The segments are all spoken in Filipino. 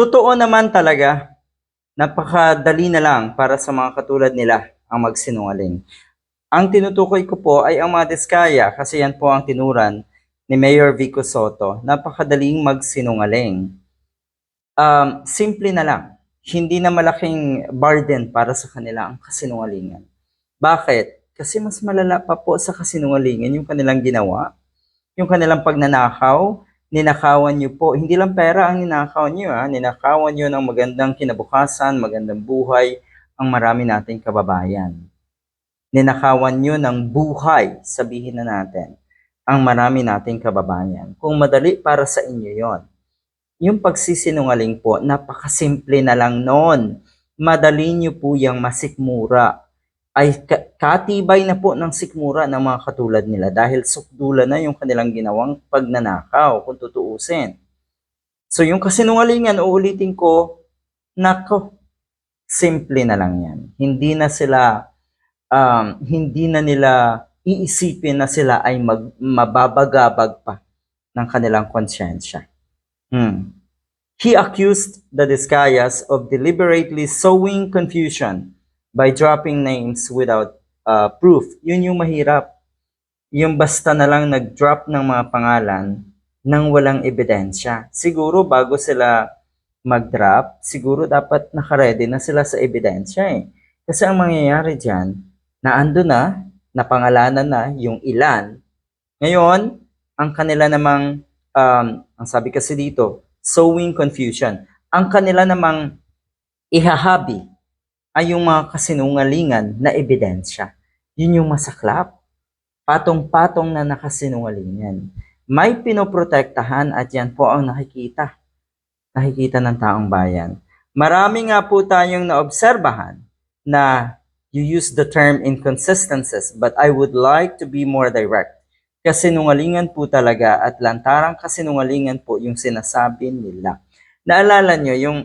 Totoo naman talaga, napakadali na lang para sa mga katulad nila ang magsinungaling. Ang tinutukoy ko po ay ang mga diskaya kasi yan po ang tinuran ni Mayor Vico Soto. Napakadaling magsinungaling. Um, simple na lang. Hindi na malaking burden para sa kanila ang kasinungalingan. Bakit? Kasi mas malala pa po sa kasinungalingan yung kanilang ginawa, yung kanilang pagnanakaw, ninakawan niyo po. Hindi lang pera ang ninakawan niyo, ha? ninakawan niyo ng magandang kinabukasan, magandang buhay, ang marami nating kababayan. Ninakawan niyo ng buhay, sabihin na natin, ang marami nating kababayan. Kung madali para sa inyo yon, yung pagsisinungaling po, napakasimple na lang noon. Madali niyo po yung masikmura. Ay katibay na po ng sikmura ng mga katulad nila dahil sukdula na yung kanilang ginawang pagnanakaw kung tutuusin. So yung kasinungalingan, uulitin ko, nako, simple na lang yan. Hindi na sila, um, hindi na nila iisipin na sila ay mag, mababagabag pa ng kanilang konsyensya. Hmm. He accused the Discayas of deliberately sowing confusion by dropping names without uh, proof. Yun yung mahirap. Yung basta na lang nag-drop ng mga pangalan nang walang ebidensya. Siguro bago sila mag-drop, siguro dapat nakaredy na sila sa ebidensya eh. Kasi ang mangyayari dyan, naando na, napangalanan na yung ilan. Ngayon, ang kanila namang, um, ang sabi kasi dito, sowing confusion. Ang kanila namang ihahabi ay yung mga kasinungalingan na ebidensya. Yun yung masaklap. Patong-patong na nakasinungalingan. May pinoprotektahan at yan po ang nakikita. Nakikita ng taong bayan. Marami nga po tayong naobserbahan na you use the term inconsistencies but I would like to be more direct. Kasinungalingan po talaga at lantarang kasinungalingan po yung sinasabi nila. Naalala nyo yung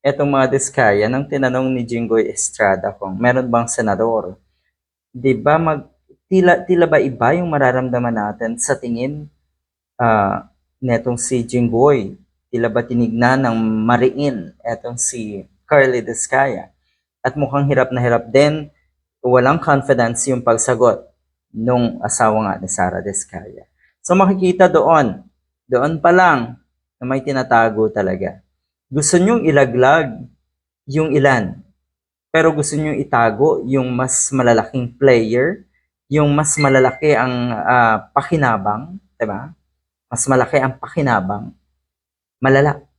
etong mga diskaya nang tinanong ni Jinggoy Estrada kung meron bang senador. 'Di ba mag tila tila ba iba yung mararamdaman natin sa tingin ah netong si Jinggoy? Tila ba tinignan ng mariin etong si Carly Diskaya? At mukhang hirap na hirap din, walang confidence yung pagsagot nung asawa nga ni Sara Diskaya. So makikita doon, doon pa lang na may tinatago talaga gusto nyong ilaglag yung ilan. Pero gusto nyong itago yung mas malalaking player, yung mas malalaki ang ah, pakinabang, 'di ba? Mas malaki ang pakinabang. Malala.